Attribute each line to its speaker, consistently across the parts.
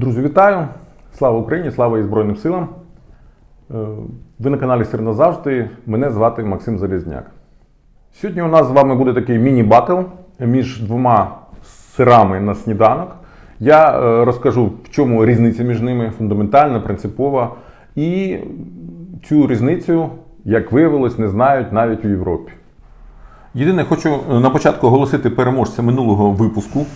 Speaker 1: Друзі, вітаю! Слава Україні! Слава і Збройним силам! Е, Ви на каналі Сир назавжди. Мене звати Максим Залізняк. Сьогодні у нас з вами буде такий міні-батл між двома сирами на сніданок. Я е, розкажу, в чому різниця між ними фундаментальна, принципова. І цю різницю, як виявилось, не знають навіть у Європі. Єдине, хочу е, на початку оголосити переможця минулого випуску.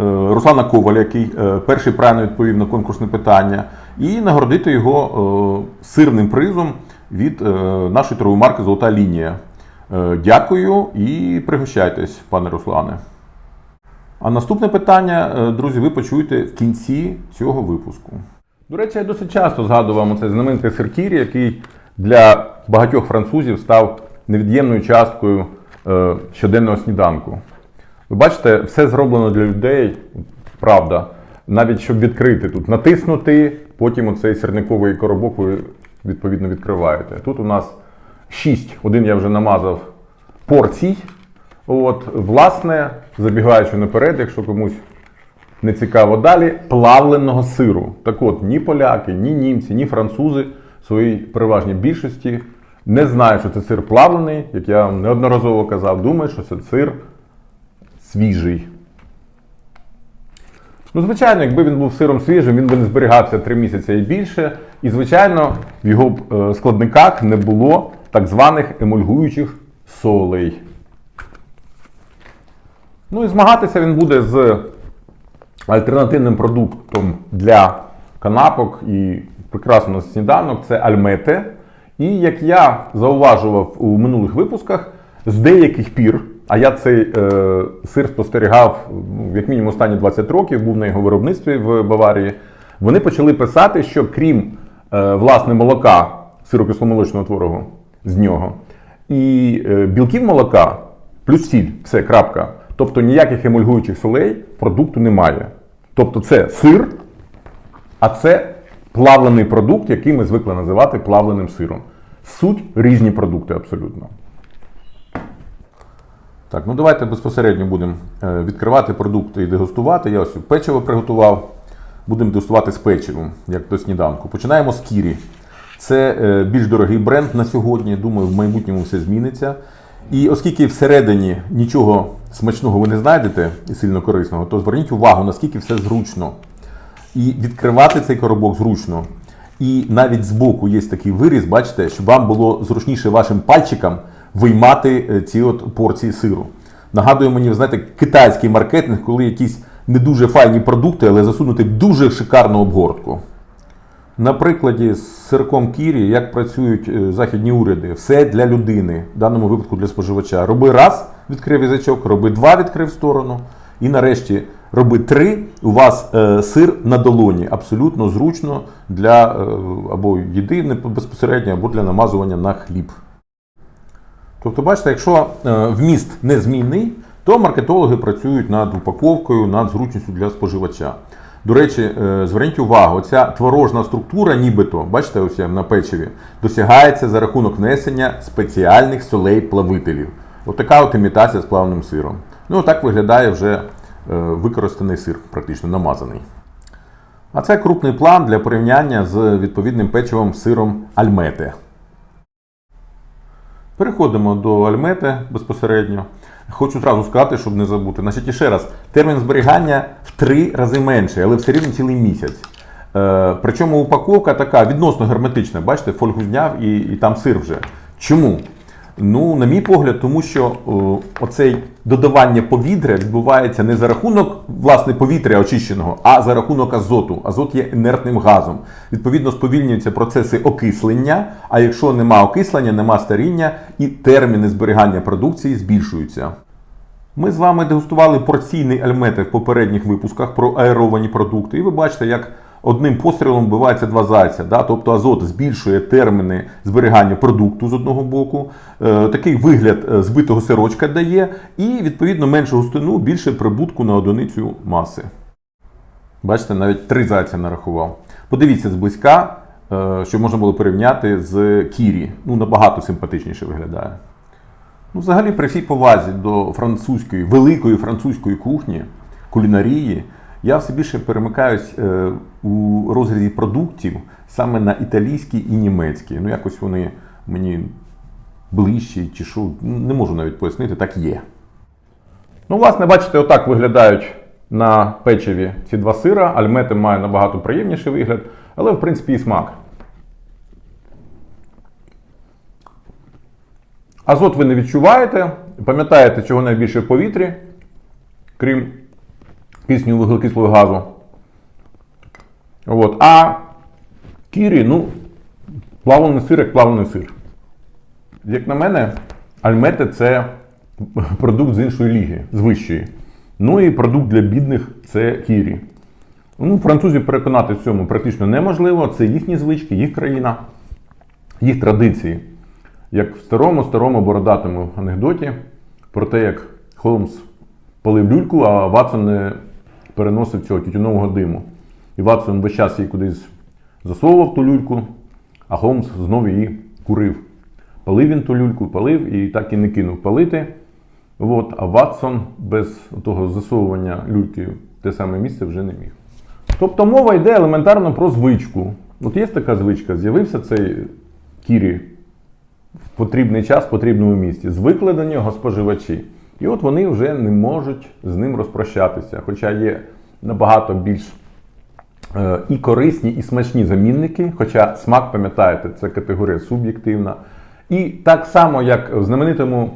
Speaker 1: Е, Руслана Коваля, який е, перший правильно відповів на конкурсне питання, і нагородити його е, сирним призом від нашої торгової марки Золота лінія. Дякую і пригощайтесь, пане Руслане. А наступне питання, друзі, ви почуєте в кінці цього випуску. До речі, я досить часто згадував цей знаменитий сир Кірі, який для багатьох французів став невід'ємною часткою щоденного сніданку. Ви бачите, все зроблено для людей, правда. Навіть щоб відкрити тут, натиснути, потім оцей сірниковий коробок ви відповідно відкриваєте. Тут у нас 6, один я вже намазав порцій. От, власне, забігаючи наперед, якщо комусь не цікаво далі, плавленого сиру. Так от, ні поляки, ні німці, ні французи в своїй переважній більшості не знають, що це сир плавлений, як я вам неодноразово казав, думають, що це сир свіжий. Ну, звичайно, якби він був сиром свіжим, він би не зберігався 3 місяці і більше. І, звичайно, в його е, складниках не було так званих емульгуючих солей. Ну і змагатися він буде з альтернативним продуктом для канапок і прекрасного сніданок це альмете. І як я зауважував у минулих випусках, з деяких пір, а я цей е, сир спостерігав ну, як мінімум останні 20 років, був на його виробництві в Баварії, вони почали писати, що крім е, власне молока, сирокисломолочного творогу з нього, і е, білків молока, плюс сіль, все, крапка. Тобто ніяких емульгуючих солей продукту немає. Тобто це сир, а це плавлений продукт, який ми звикли називати плавленим сиром. Суть різні продукти абсолютно. Так, ну давайте безпосередньо будемо е, відкривати продукти і дегустувати. Я ось печиво приготував. Будемо дегустувати з печивом, як до сніданку. Починаємо з кірі. Це е, більш дорогий бренд на сьогодні. Думаю, в майбутньому все зміниться. І оскільки всередині нічого смачного ви не знайдете і сильно корисного, то зверніть увагу, наскільки все зручно. І відкривати цей коробок зручно. І навіть збоку є такий виріз, бачите, щоб вам було зручніше вашим пальчикам виймати е, ці от порції сиру. Нагадує мені, знаєте, китайський маркетинг, коли якісь не дуже файні продукти, але засунути дуже шикарну обгортку. На прикладі з сирком Кірі, як працюють е, західні уряди, все для людини, в даному випадку для споживача. Роби раз, відкрив язичок, роби два, відкрив сторону. І нарешті роби три, у вас е, сир на долоні. Абсолютно зручно для е, або їди безпосередньо, або для намазування на хліб. Тобто, бачите, якщо е, вміст незмінний, то маркетологи працюють над упаковкою, над зручністю для споживача. До речі, е, зверніть увагу, ця творожна структура, нібито, бачите, ось на печиві, досягається за рахунок внесення спеціальних солей-плавителів. От от імітація з плавним сиром. Ну, так виглядає вже е, використаний сир, практично намазаний. А це крупний план для порівняння з відповідним печивом сиром альмете. Переходимо до альмети безпосередньо. Хочу зразу сказати, щоб не забути. Значить, і ще раз, термін зберігання в три рази менший, але все рівно цілий місяць. Е, причому упаковка така відносно герметична. Бачите, фольгу зняв і, і там сир вже. Чому? Ну, на мій погляд, тому що о, оцей додавання повітря відбувається не за рахунок власне повітря очищеного, а за рахунок азоту. Азот є інертним газом. Відповідно, сповільнюються процеси окислення. А якщо нема окислення, нема старіння, і терміни зберігання продукції збільшуються. Ми з вами дегустували порційний альмети в попередніх випусках про аеровані продукти, і ви бачите, як одним пострілом вбивається два зайця. Да? Тобто азот збільшує терміни зберігання продукту з одного боку, е, такий вигляд е, збитого сирочка дає, і відповідно меншу густину, більше прибутку на одиницю маси. Бачите, навіть три зайця нарахував. Подивіться зблизька, е, щоб можна було порівняти з Кірі. Ну, набагато симпатичніше виглядає. Ну, взагалі, при всій повазі до французької, великої французької кухні, кулінарії, Я все більше перемикаюсь е, у розрізі продуктів саме на італійські і німецькі. Ну, якось вони мені ближчі чи що, не можу навіть пояснити, так є. Ну, власне, бачите, отак виглядають на печиві ці два сира. Альмети має набагато приємніший вигляд, але в принципі і смак. Азот ви не відчуваєте, пам'ятаєте, чого найбільше в повітрі, крім кисню вуглекислого газу. От. А кірі, ну, плавлений сир, як плавлений сир. Як на мене, альмети це продукт з іншої ліги, з вищої. Ну і продукт для бідних це кірі. Ну, французів переконати в цьому практично неможливо. Це їхні звички, їх країна, їх традиції. Як в старому старому бородатому анекдоті про те, як Холмс палив люльку, а Ватсон не переносив цього тютюнового диму. І Ватсон весь час її кудись засовував ту люльку, а Холмс знову її курив. Палив він ту люльку, палив і так і не кинув палити. От, а Ватсон без того засовування люльки в те саме місце вже не міг. Тобто мова йде елементарно про звичку. От є така звичка, з'явився цей кірі в потрібний час, в потрібному місці. Звикли до нього споживачі. І от вони вже не можуть з ним розпрощатися. Хоча є набагато більш е, і корисні, і смачні замінники. Хоча смак, пам'ятаєте, це категорія суб'єктивна. І так само, як в знаменитому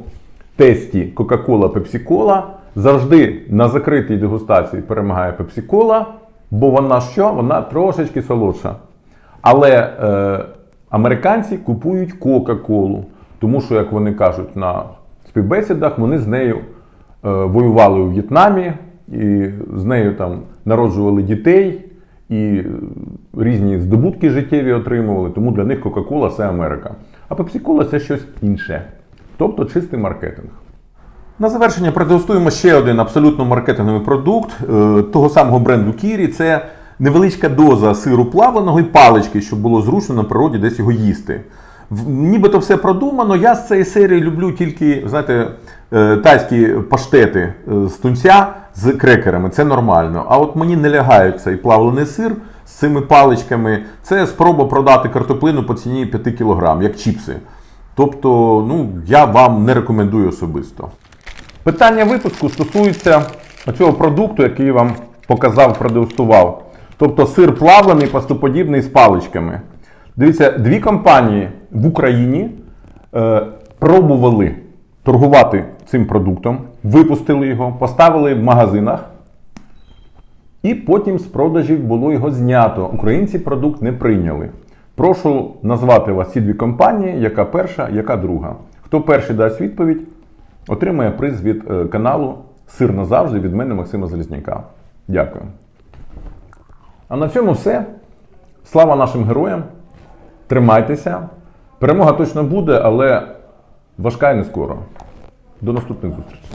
Speaker 1: тесті Coca-Cola Pepsi-Cola, завжди на закритій дегустації перемагає Pepsi-Cola, бо вона що? Вона трошечки солодша. Але е, американці купують Кока-Колу, тому що, як вони кажуть на співбесідах, вони з нею е, воювали у В'єтнамі, і з нею там народжували дітей, і е, різні здобутки життєві отримували, тому для них Кока-Кола це Америка. А Пепсі-Кола це щось інше. Тобто чистий маркетинг. На завершення продегустуємо ще один абсолютно маркетинговий продукт е, того самого бренду Кірі. Це невеличка доза сиру плавленого і палички, щоб було зручно на природі десь його їсти. Нібито все продумано. Я з цієї серії люблю тільки, знаєте, е, тайські паштети е, з тунця з крекерами. Це нормально. А от мені не лягає цей плавлений сир з цими паличками. Це спроба продати картоплину по ціні 5 кг, як чіпси. Тобто, ну, я вам не рекомендую особисто. Питання випуску стосується цього продукту, який я вам показав, продегустував. Тобто сир плавлений, пастоподібний з паличками. Дивіться, дві компанії в Україні е, пробували торгувати цим продуктом, випустили його, поставили в магазинах. І потім з продажів було його знято. Українці продукт не прийняли. Прошу назвати вас ці дві компанії, яка перша, яка друга. Хто перший дасть відповідь, отримає приз від е, каналу Сир назавжди від мене Максима Залізняка. Дякую. А на цьому все. Слава нашим героям. Тримайтеся. Перемога точно буде, але важка і не скоро. До наступних зустрічей.